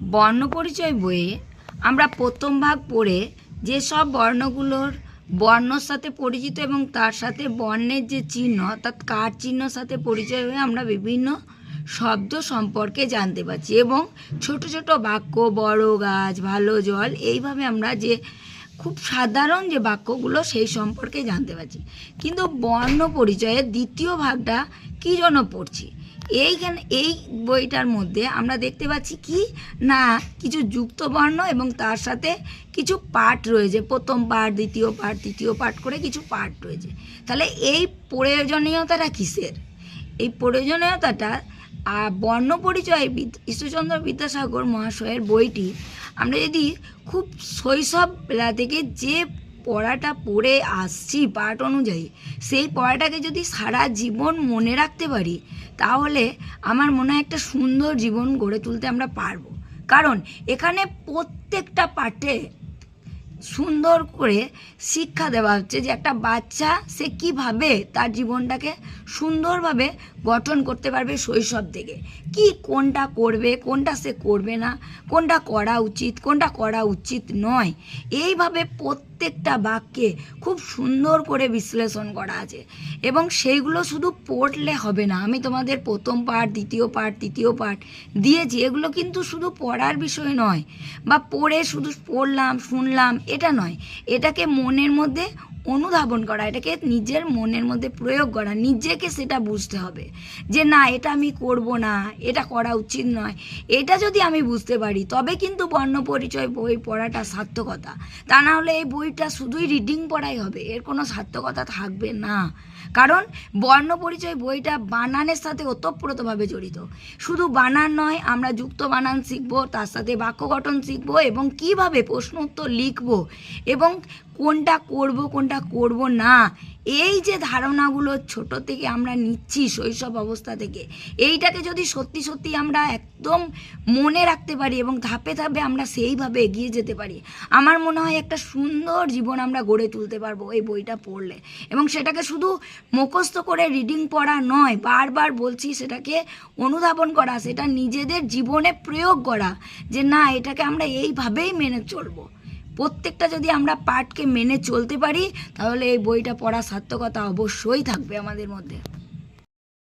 বর্ণপরিচয় বইয়ে আমরা প্রথম ভাগ পড়ে যেসব বর্ণগুলোর বর্ণর সাথে পরিচিত এবং তার সাথে বর্ণের যে চিহ্ন, অর্থাৎ কার চিহ্নর সাথে পরিচয় হয়ে আমরা বিভিন্ন শব্দ সম্পর্কে জানতে পারছি এবং ছোট ছোট বাক্য, বড় গাছ, ভালো জল, এইভাবে আমরা যে খুব সাধারণ যে বাক্যগুলো সেই সম্পর্কে জানতে পারছি। কিন্তু বর্ণ পরিচয়ের দ্বিতীয় ভাগটা কী জন্য পড়ছি? এইখানে, এই বইটার মধ্যে আমরা দেখতে পাচ্ছি কি? না, কিছু যুক্ত বর্ণ এবং তার সাথে কিছু পাঠ রয়েছে। প্রথম পাঠ, দ্বিতীয় পাঠ, তৃতীয় পাঠ করে কিছু পাঠ রয়েছে। তাহলে এই প্রয়োজনীয়তাটা কিসের? এই প্রয়োজনীয়তাটা বর্ণ পরিচয় ঈশ্বরচন্দ্র বিদ্যাসাগর মহাশয়ের বইটি, আমরা যদি খুব শৈশব বেলা থেকে যে পড়াটা পড়ে আসছি পাঠ অনুযায়ী। সেই পড়াটাকে যদি সারা জীবন মনে রাখতে পারি, তাহলে আমার মনে হয় একটা সুন্দর জীবন গড়ে তুলতে আমরা পারব। কারণ এখানে প্রত্যেকটা পাঠে সুন্দর করে শিক্ষা দেওয়া হচ্ছে যে একটা বাচ্চা সে কীভাবে তার জীবনটাকে সুন্দরভাবে গঠন করতে পারবে শৈশব থেকে। কি কোনটা করবে, কোনটা সে করবে না, কোনটা করা উচিত, কোনটা করা উচিত নয়। এইভাবে প্রত্যেকটা বাক্যে খুব সুন্দর করে বিশ্লেষণ করা আছে। এবং সেইগুলো শুধু পড়লে হবে না, আমি তোমাদের প্রথম পাঠ, দ্বিতীয় পাঠ, তৃতীয় পাঠ দিয়েছি, এগুলো কিন্তু শুধু পড়ার বিষয় নয় বা পড়ে শুধু পড়লাম, শুনলাম, এটা নয়। এটাকে মনের মধ্যে অনুধাবন করা, এটাকে নিজের মনের মধ্যে প্রয়োগ করা, নিজেকে সেটা বুঝতে হবে যে না, এটা আমি করব না, এটা করা উচিত নয়। এটা যদি আমি বুঝতে পারি, তবে কিন্তু বর্ণ পরিচয় বই পড়াটা সার্থকতা। তা না হলে এই বইটা শুধুই রিডিং পড়াই হবে, এর কোনো সার্থকতা থাকবে না। কারণ বর্ণ পরিচয় বইটা বানানের সাথে ওতপ্রোতভাবে জড়িত। শুধু বানান নয়, আমরা যুক্ত বানান শিখব, তার সাথে বাক্য গঠন শিখব এবং কীভাবে প্রশ্ন উত্তর লিখব এবং কোনটা করব কোনটা করব না এই যে ধারণাগুলো ছোট থেকে আমরা নিচ্ছি শৈশব অবস্থা থেকে, এইটাকে যদি সত্যি সত্যি আমরা একদম মনে রাখতে পারি এবং ধাপে ধাপে আমরা সেইভাবে এগিয়ে যেতে পারি, আমার মনে হয় একটা সুন্দর জীবন আমরা গড়ে তুলতে পারব এই বইটা পড়লে। এবং সেটাকে শুধু মুখস্থ করে রিডিং পড়া নয়, বারবার বলছি সেটাকে অনুধাবন করা, সেটা নিজেদের জীবনে প্রয়োগ করা যে না, এটাকে আমরা এইভাবেই মেনে চলবো। প্রত্যেকটা যদি আমরা পাঠকে মেনে চলতে পারি, তাহলে এই বইটা পড়া সার্থকতা অবশ্যই থাকবে আমাদের মধ্যে।